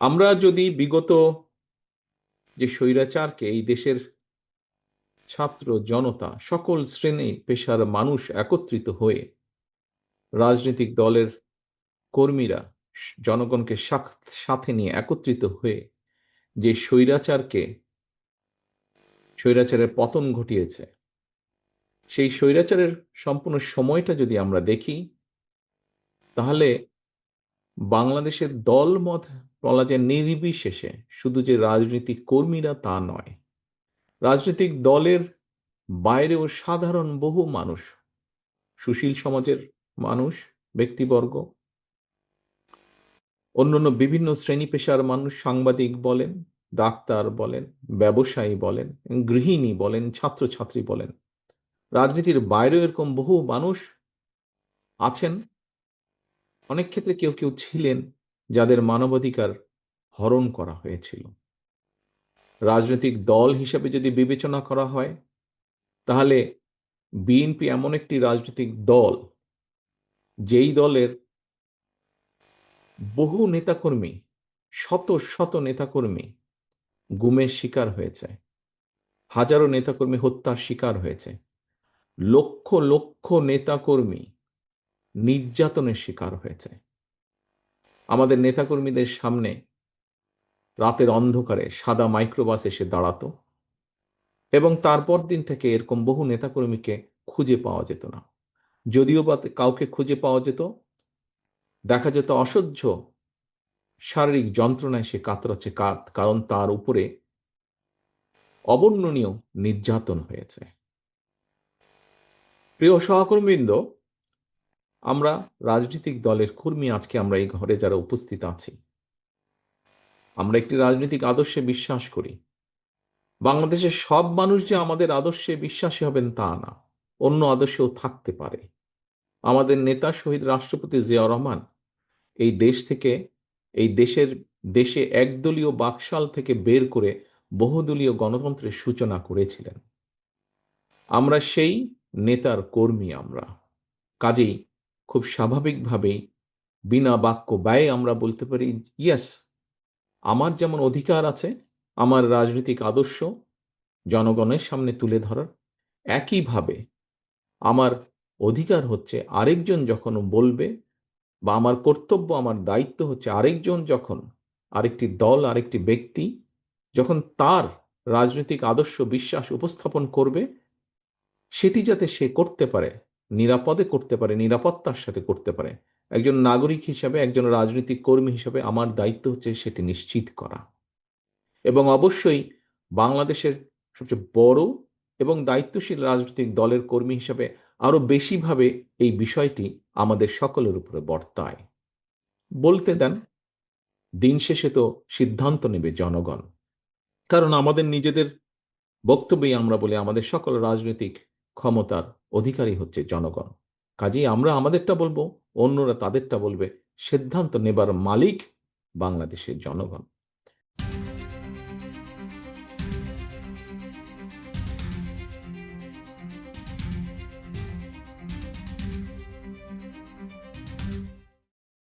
আমরা যদি বিগত যে স্বৈরাচারকে এই দেশের ছাত্র জনতা, সকল শ্রেণি, পেশার মানুষ একত্রিত হয়ে রাজনৈতিক দলের কর্মীরা জনগণকে সাথে নিয়ে একত্রিত হয়ে যে স্বৈরাচারকে স্বৈরাচারের পতন ঘটিয়েছে, সেই স্বৈরাচারের সম্পূর্ণ সময়টা যদি আমরা দেখি, তাহলে বাংলাদেশের দল মত বলা যায় নির্বিশেষে শুধু যে রাজনৈতিক কর্মীরা তা নয়। রাজনৈতিক দলের বাইরেও সাধারণ বহু মানুষ, সুশীল সমাজের মানুষ, ব্যক্তিবর্গ, অন্যান্য বিভিন্ন শ্রেণি পেশার মানুষ, সাংবাদিক বলেন, ডাক্তার বলেন, ব্যবসায়ী বলেন, গৃহিণী বলেন, ছাত্রছাত্রী বলেন। রাজনীতির বাইরেও এরকম বহু মানুষ আছেন। অনেক ক্ষেত্রে কেউ কেউ ছিলেন। যাদের মানবাধিকার হরণ করা হয়েছিল। রাজনৈতিক দল হিসেবে যদি বিবেচনা করা হয়, তাহলে বিএনপি এমন একটি রাজনৈতিক দল, যেই দলের বহু নেতাকর্মী, শত শত নেতাকর্মী গুমের শিকার হয়েছে, হাজারো নেতাকর্মী হত্যার শিকার হয়েছে, লক্ষ লক্ষ নেতাকর্মী নির্যাতনের শিকার হয়েছে। আমাদের নেতাকর্মীদের সামনে রাতের অন্ধকারে সাদা মাইক্রোবাস এসে দাঁড়াতো এবং তারপর দিন থেকে এরকম বহু নেতাকর্মীকে খুঁজে পাওয়া যেত না। যদিও বা কাউকে খুঁজে পাওয়া যেত, দেখা যেত অসহ্য শারীরিক যন্ত্রণায় সে কাতরাচ্ছে কাত, কারণ তার উপরে অবর্ণনীয় নির্যাতন হয়েছে। প্রিয় সহকর্মীবৃন্দ আমরা রাজনৈতিক দলের কর্মী আজকে আমরা এই ঘরে যারা উপস্থিত আছি। আমরা একটি রাজনৈতিক আদর্শে বিশ্বাস করি। বাংলাদেশের সব মানুষ যে আমাদের আদর্শে বিশ্বাসী হবেন তা না, অন্য আদর্শেও থাকতে পারে। আমাদের নেতা শহীদ রাষ্ট্রপতি জিয়া রহমান এই দেশ থেকে, এই দেশের, দেশে একদলীয় বাকশাল থেকে বের করে বহুদলীয় গণতন্ত্রের সূচনা করেছিলেন। আমরা সেই নেতার কর্মী আমরা। কাজেই খুব স্বাভাবিকভাবেই বিনা বাক্য ব্যয়ে আমরা বলতে পারি ইয়াস আমার যেমন অধিকার আছে, আমার রাজনৈতিক আদর্শ জনগণের সামনে তুলে ধরার। একইভাবে আমার অধিকার হচ্ছে আরেকজন যখন বলবে বা আমার কর্তব্য, আমার দায়িত্ব হচ্ছে আরেকজন যখন আরেকটি দল, আরেকটি ব্যক্তি যখন তার রাজনৈতিক আদর্শ, বিশ্বাস উপস্থাপন করবে, সেটি যাতে সে করতে পারে নিরাপদে করতে পারে, নিরাপত্তার সাথে করতে পারে। একজন নাগরিক হিসাবে, একজন রাজনৈতিক কর্মী হিসাবে আমার দায়িত্ব হচ্ছে সেটি নিশ্চিত করা। এবং অবশ্যই বাংলাদেশের সবচেয়ে বড় এবং দায়িত্বশীল রাজনৈতিক দলের কর্মী হিসাবে আরও বেশিভাবে এই বিষয়টি আমাদের সকলের উপরে বর্তায়। বলতে দেন, দিন শেষে তো সিদ্ধান্ত নেবে জনগণ। কারণ আমাদের নিজেদের বক্তব্যেই আমরা বলি আমাদের সকল রাজনৈতিক ক্ষমতার অধিকারী হচ্ছে জনগণ। কাজেই আমরা আমাদেরটা বলব, অন্যরা তাদেরটা বলবে, সিদ্ধান্ত নেবার মালিক বাংলাদেশের জনগণ।